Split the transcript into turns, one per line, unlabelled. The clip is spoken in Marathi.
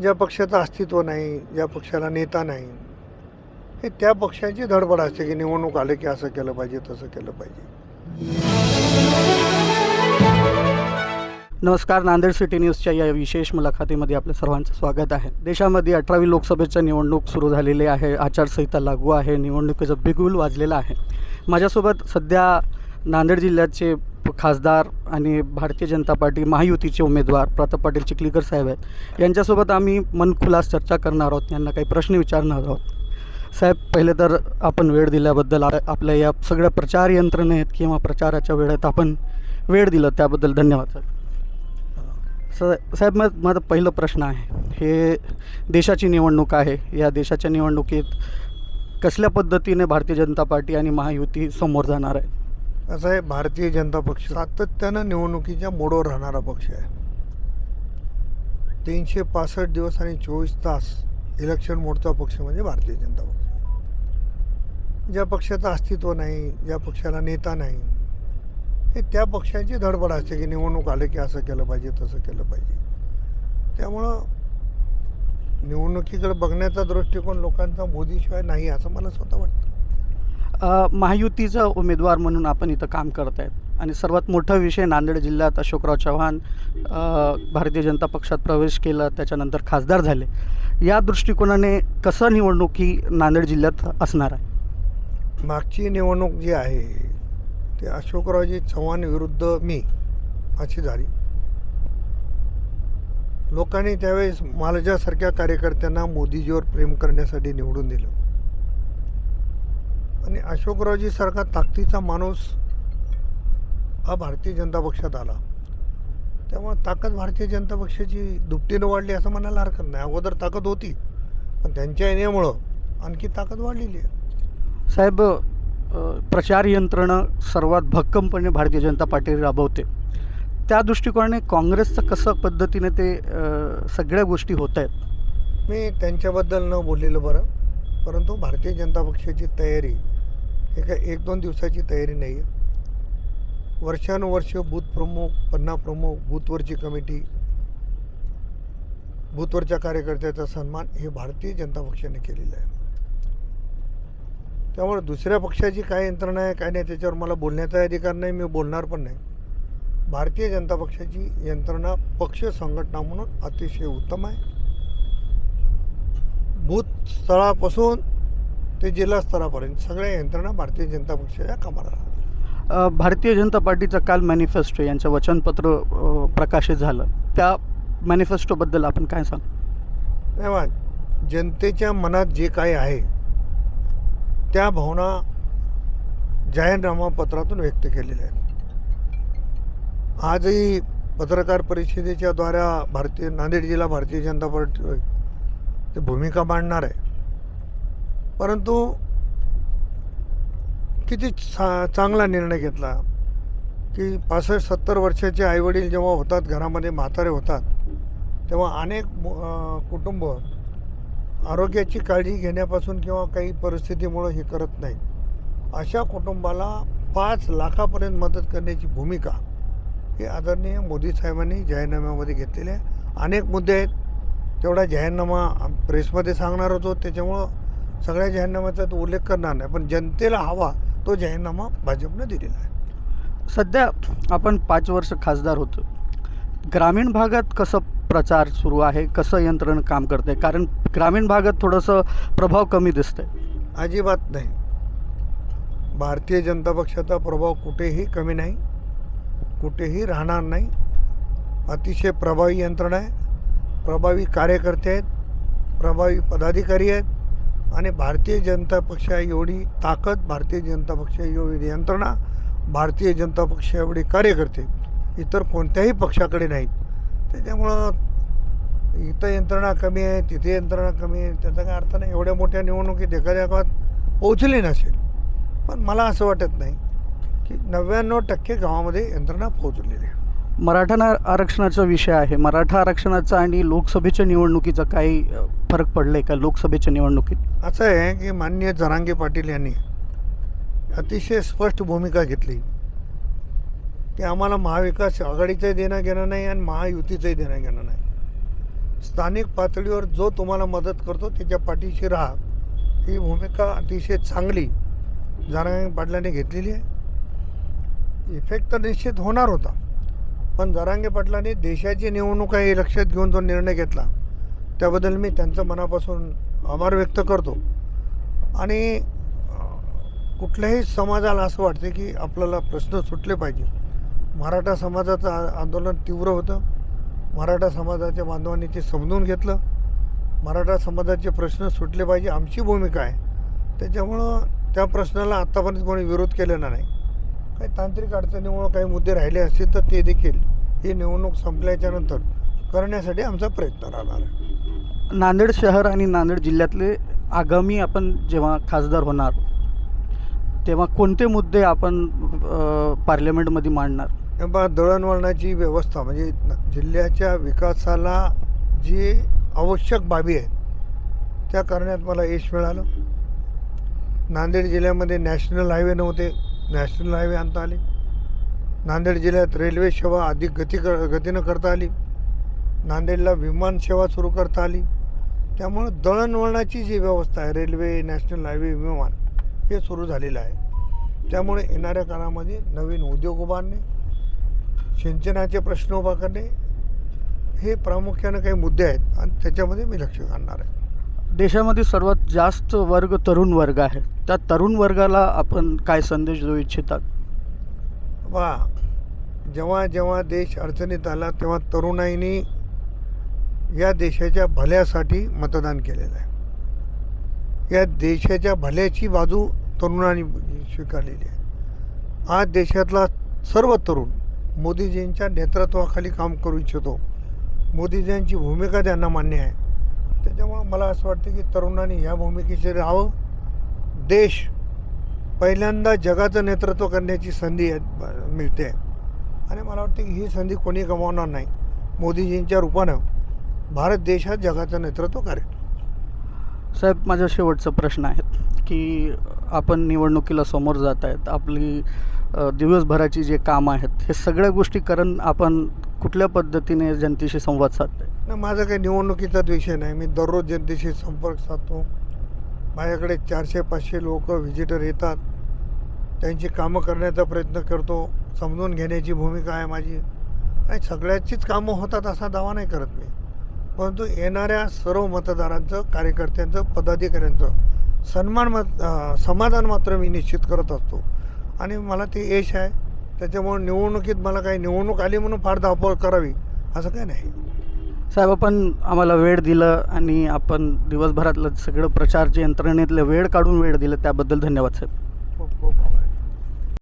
ज्या पक्षाचं अस्तित्व नाही ज्या पक्षाला नेता नाही हे त्या पक्षाची धडपड असते की निवडणूक आले की असं केलं पाहिजे तसं केलं पाहिजे.
नमस्कार नांदेड सिटी न्यूजच्या या विशेष मुलाखतीमध्ये आपलं सर्वांचं स्वागत आहे. देशामध्ये अठरावी लोकसभेचं निवडणूक सुरू झालेली आहे आचारसंहिता लागू आहे निवडणुकीचं बिगुल वाजलेलं आहे. माझ्यासोबत सध्या नांदेड जिल्ह्याचे खासदार आणि भारतीय जनता पार्टी महायुतीचे उमेदवार प्रताप पाटील चिखलीकर साहेब आहेत. यांच्यासोबत आम्ही मनखुलास चर्चा करणार आहोत यांना काही प्रश्न विचारणार आहोत. साहेब पहिले तर आपण वेळ दिल्याबद्दल आपल्या या सगळ्या प्रचार यंत्रणेत किंवा प्रचाराच्या वेळेत आपण वेळ दिलं त्याबद्दल धन्यवाद सर स साहेब मग माझा पहिलं प्रश्न आहे हे देशाची निवडणूक आहे या देशाच्या निवडणुकीत कसल्या पद्धतीने भारतीय जनता पार्टी आणि महायुती समोर जाणार आहे?
असं आहे भारतीय जनता पक्ष सातत्यानं निवडणुकीच्या मोडवर राहणारा पक्ष आहे. तीनशे पासष्ट दिवस आणि चोवीस तास इलेक्शन मोडचा पक्ष म्हणजे भारतीय जनता पक्ष. ज्या पक्षाचं अस्तित्व नाही ज्या पक्षाला नेता नाही हे त्या पक्षाची धडपड असते की निवडणूक आले की असं केलं पाहिजे तसं केलं पाहिजे. त्यामुळं निवडणुकीकडे बघण्याचा दृष्टिकोन लोकांचा मोदीशिवाय नाही असं मला स्वतः वाटतं.
महायुतीचा उमेदवार म्हणून आपण इथं काम करत आहेत. आणि सर्वात मोठा विषय नांदेड जिल्ह्यात अशोकराव चव्हाण भारतीय जनता पक्षात प्रवेश केला त्याच्यानंतर खासदार झाले. या दृष्टिकोनाने कसं निवडणूक ही नांदेड जिल्ह्यात असणार आहे?
मागची निवडणूक जी आहे ते अशोकरावजी चव्हाण विरुद्ध मी अशी झाली. लोकांनी त्यावेळेस माझ्यासारख्या कार्यकर्त्यांना मोदीजीवर प्रेम करण्यासाठी निवडून दिलं. आणि अशोकरावजी सारखा ताकदीचा माणूस हा भारतीय जनता पक्षात आला. त्यामुळे ताकद भारतीय जनता पक्षाची दुपटीनं वाढली असं म्हणायला हरकत नाही. अगोदर ताकद होती पण त्यांच्या येण्यामुळं आणखी ताकद वाढलेली आहे.
साहेब प्रचार यंत्रणा सर्वात भक्कमपणे भारतीय जनता पार्टी राबवते. त्या दृष्टिकोनाने काँग्रेसचं कसं पद्धतीने ते सगळ्या गोष्टी होत आहेत
मी त्यांच्याबद्दल न बोललेलं बरं परंतु भारतीय जनता पक्षाची तयारी एका काय एक दोन दिवसाची तयारी नाही. आहे वर्षानुवर्ष बूथ प्रमुख पन्ना प्रमुख बूथवरची कमिटी बूथवरच्या कार्यकर्त्याचा सन्मान हे भारतीय जनता पक्षाने केलेलं आहे. त्यामुळे दुसऱ्या पक्षाची काय यंत्रणा आहे काय नाही त्याच्यावर मला बोलण्याचा अधिकार नाही मी बोलणार पण नाही. भारतीय जनता पक्षाची यंत्रणा पक्ष संघटना म्हणून अतिशय उत्तम आहे. बूथ स्थळापासून ते जिल्हा स्तरापर्यंत सगळ्या यंत्रणा भारतीय जनता पक्षाच्या कामाला.
अ, भारतीय जनता पार्टीचं काल मॅनिफेस्टो यांचं वचनपत्र प्रकाशित झालं. त्या मॅनिफेस्टोबद्दल आपण काय सांग?
बा, जनतेच्या मनात जे काही आहे त्या भावना जाहीरनामा पत्रातून व्यक्त केलेल्या आहेत. आजही पत्रकार परिषदेच्या द्वारा भारतीय नांदेड जिल्हा भारतीय जनता पार्टी ते भूमिका मांडणार आहे. परंतु किती चा चांगला निर्णय घेतला की पासष्ट सत्तर वर्षाचे आईवडील जेव्हा होतात घरामध्ये म्हातारे होतात तेव्हा अनेक मु- कुटुंब आरोग्याची काळजी घेण्यापासून किंवा काही परिस्थितीमुळं हे करत नाही. अशा कुटुंबाला पाच लाखापर्यंत मदत करण्याची भूमिका हे आदरणीय मोदी साहेबांनी जाहीरनाम्यामध्ये घेतलेले आहे. अनेक मुद्दे आहेत. तेवढा जाहीरनामा प्रेसमध्ये सांगणार होतो त्याच्यामुळं सगळ्या जाहीरनाम्याचा तो उल्लेख करणार नाही पण जनतेला हवा तो जाहीरनामा भाजपनं दिलेला आहे.
सध्या आपण पाच वर्ष खासदार होतो. ग्रामीण भागात कसं प्रचार सुरू आहे कसं यंत्रणा काम करते कारण ग्रामीण भागात थोडंसं प्रभाव कमी दिसतंय.
अजिबात नाही. भारतीय जनता पक्षाचा प्रभाव कुठेही कमी नाही कुठेही राहणार नाही. अतिशय प्रभावी यंत्रणा आहे. प्रभावी कार्यकर्ते आहेत प्रभावी पदाधिकारी आहेत. आणि भारतीय जनता पक्षा एवढी ताकद भारतीय जनता पक्ष एवढी यंत्रणा भारतीय जनता पक्ष एवढे कार्यकर्ते इतर कोणत्याही पक्षाकडे नाहीत. त्याच्यामुळं इथं यंत्रणा कमी आहे तिथे यंत्रणा कमी आहे. त्याचा काय अर्थ नाही. एवढ्या मोठ्या निवडणुकीत एखाद्या गावात पोहोचली नसेल. पण मला असं वाटत नाही की नव्याण्णव टक्के गावामध्ये यंत्रणा पोहोचलेली आहे.
मराठा आरक्षणाचा विषय आहे. मराठा आरक्षणाचा आणि लोकसभेच्या निवडणुकीचा काही फरक फरक पडलाय का लोकसभेच्या निवडणुकीत?
असं आहे की माननीय जरांगे पाटील यांनी अतिशय स्पष्ट भूमिका घेतली. की आम्हाला महाविकास आघाडीचंही देणं घेणं नाही आणि महायुतीचंही देणं घेणं नाही. स्थानिक पातळीवर जो तुम्हाला मदत करतो त्याच्या पाठीशी राहा. ही भूमिका अतिशय चांगली जरांगे पाटलांनी घेतलेली आहे. इफेक्ट तर निश्चित होणार होता. पण जरांगे पाटलांनी देशाची निवडणूक आहे लक्षात घेऊन जो निर्णय घेतला त्याबद्दल मी त्यांचं मनापासून आभार व्यक्त करतो. आणि कुठल्याही समाजाला असं वाटते की आपल्याला प्रश्न सुटले पाहिजे. मराठा समाजाचं आंदोलन तीव्र होतं. मराठा समाजाच्या बांधवांनी ते समजून घेतलं. मराठा समाजाचे प्रश्न सुटले पाहिजे आमची भूमिका आहे. त्याच्यामुळं त्या प्रश्नाला आत्तापर्यंत कोणी विरोध केलेला नाही. काही तांत्रिक अडचणीमुळं काही मुद्दे राहिले असतील तर ते देखील ही निवडणूक संपल्याच्या नंतर करण्यासाठी आमचा प्रयत्न राहणार आहे.
नांदेड शहर आणि नांदेड जिल्ह्यातले आगामी आपण जेव्हा खासदार होणार तेव्हा कोणते मुद्दे आपण पार्लमेंटमध्ये मांडणार?
हे पहा दळणवळणाची व्यवस्था म्हणजे जिल्ह्याच्या विकासाला जी आवश्यक बाबी आहेत त्या करण्यात मला यश मिळालं. नांदेड जिल्ह्यामध्ये नॅशनल हायवे नव्हते. नॅशनल हायवे आणता आले. नांदेड जिल्ह्यात रेल्वे सेवा अधिक गती कर गतीनं करता आली. नांदेडला विमान सेवा सुरू करता आली. त्यामुळं दळणवळणाची जी व्यवस्था आहे रेल्वे नॅशनल हायवे विमान हे सुरू झालेलं आहे. त्यामुळे येणाऱ्या काळामध्ये नवीन उद्योग उभारणे सिंचनाचे प्रश्न उभा करणे हे प्रामुख्यानं काही मुद्दे आहेत आणि त्याच्यामध्ये मी लक्ष घालणार आहे.
देशामध्ये सर्वात जास्त वर्ग तरुण वर्ग आहे. त्या तरुण वर्गाला आपण काय संदेश देऊ इच्छितात?
वा जेव्हा जेव्हा देश अडचणीत आला तेव्हा तरुणाईनी या देशाच्या भल्यासाठी मतदान केलेलं आहे. या देशाच्या भल्याची बाजू तरुणांनी स्वीकारलेली आहे. आज देशातला सर्व तरुण मोदीजींच्या नेतृत्वाखाली काम करू इच्छितो. मोदीजींची भूमिका त्यांना मान्य आहे त्याच्यामुळं मला असं वाटतं की तरुणांनी ह्या भूमिकेशी राहावं. देश पहिल्यांदा जगाचं नेतृत्व करण्याची संधी ब- मिळते. आणि मला वाटतं की ही संधी कोणी गमावणार नाही. मोदीजींच्या रूपानं भारत देश हा जगाचं नेतृत्व करेल.
साहेब माझा शेवटचा प्रश्न आहे की आपण निवडणुकीला समोर जात आहेत. आपली दिवसभराची जे कामं आहेत हे सगळ्या गोष्टी करून आपण कुठल्या पद्धतीने जनतेशी संवाद साधतो
नाही माझा काही निवडणुकीचाच विषय नाही. मी दररोज जनतेशी संपर्क साधतो. माझ्याकडे चारशे पाचशे लोक व्हिजिटर येतात. त्यांची कामं करण्याचा प्रयत्न करतो. समजून घेण्याची भूमिका आहे माझी. आणि सगळ्याचीच कामं होतात असा दावा नाही करत मी. परंतु येणाऱ्या सर्व मतदारांचं कार्यकर्त्यांचं पदाधिकाऱ्यांचं सन्मान मत समाधान मात्र मी निश्चित करत असतो. आणि मला ते यश आहे. त्याच्यामुळे निवडणुकीत मला काही निवडणूक आली म्हणून फार धावपळ करावी असं काही नाही.
साहेब आपण आम्हाला वेळ दिलं आणि आपण दिवसभरातलं सगळं प्रचारच्या यंत्रणेतलं वेळ काढून वेळ दिलं त्याबद्दल धन्यवाद साहेब.
खूप खूप